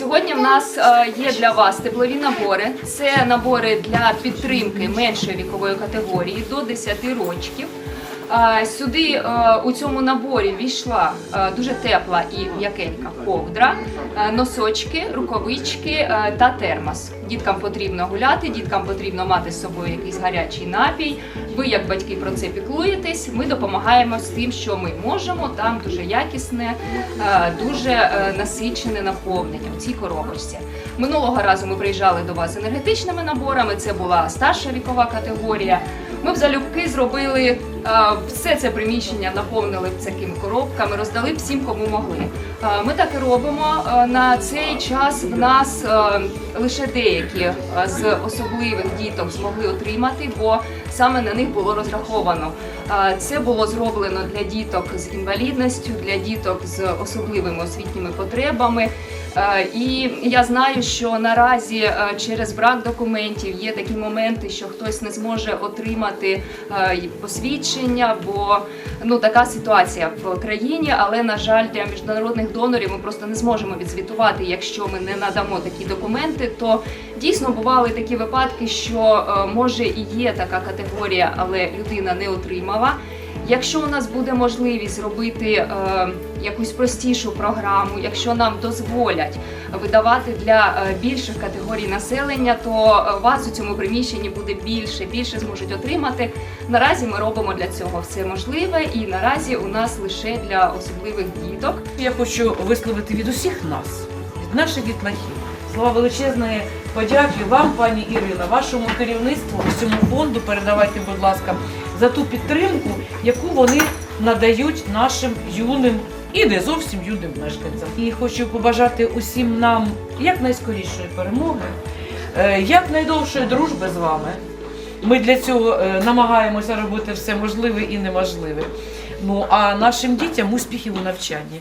Сьогодні в нас е, є для вас теплові набори. Це набори для підтримки меншої вікової категорії до 10 років. Сюди е, у цьому наборі війшла е, дуже тепла і м'якенька ковдра, е, носочки, рукавички та термос. Діткам потрібно гуляти, діткам потрібно мати з собою якийсь гарячий напій. Ви, як батьки, про це піклуєтесь. Ми допомагаємо з тим, що ми можемо. Там дуже якісне, дуже насичене наповнення у цій коробочці. Минулого разу ми приїжджали до вас з енергетичними наборами. Це була старша вікова категорія. Ми в залюбки зробили е, все це приміщення, наповнили такими коробками, роздали всім, кому могли. Е, Ми так і робимо. Е, На цей час в нас лише деякі з особливих діток змогли отримати, бо саме на них було розраховано. Це було зроблено для діток з інвалідністю, для діток з особливими освітніми потребами. Е, І я знаю, що наразі е, через брак документів є такі моменти, що хтось не зможе отримати е, посвідчення, бо ну така ситуація в країні. Але на жаль, для міжнародних донорів ми просто не зможемо відзвітувати, якщо ми не надамо такі документи. То дійсно бували такі випадки, що може і є така категорія, але людина не отримала. Якщо у нас буде можливість зробити е, якусь простішу програму, якщо нам дозволять видавати для е, більших категорій населення, то е, вас у цьому приміщенні буде більше, більше зможуть отримати. Наразі ми робимо для цього все можливе, і наразі у нас лише для особливих діток. Я хочу висловити від усіх нас, від наших дітлахів. Слова величезної подяки вам, пані Ірина, вашому керівництву, усьому фонду передавайте, будь ласка, за ту підтримку, яку вони надають нашим юним і не зовсім юним мешканцям. І хочу побажати усім нам якнайскорішої перемоги, е, якнайдовшої дружби з вами. Ми для цього е, намагаємося робити все можливе і неможливе. Ну а нашим дітям успіхів у навчанні.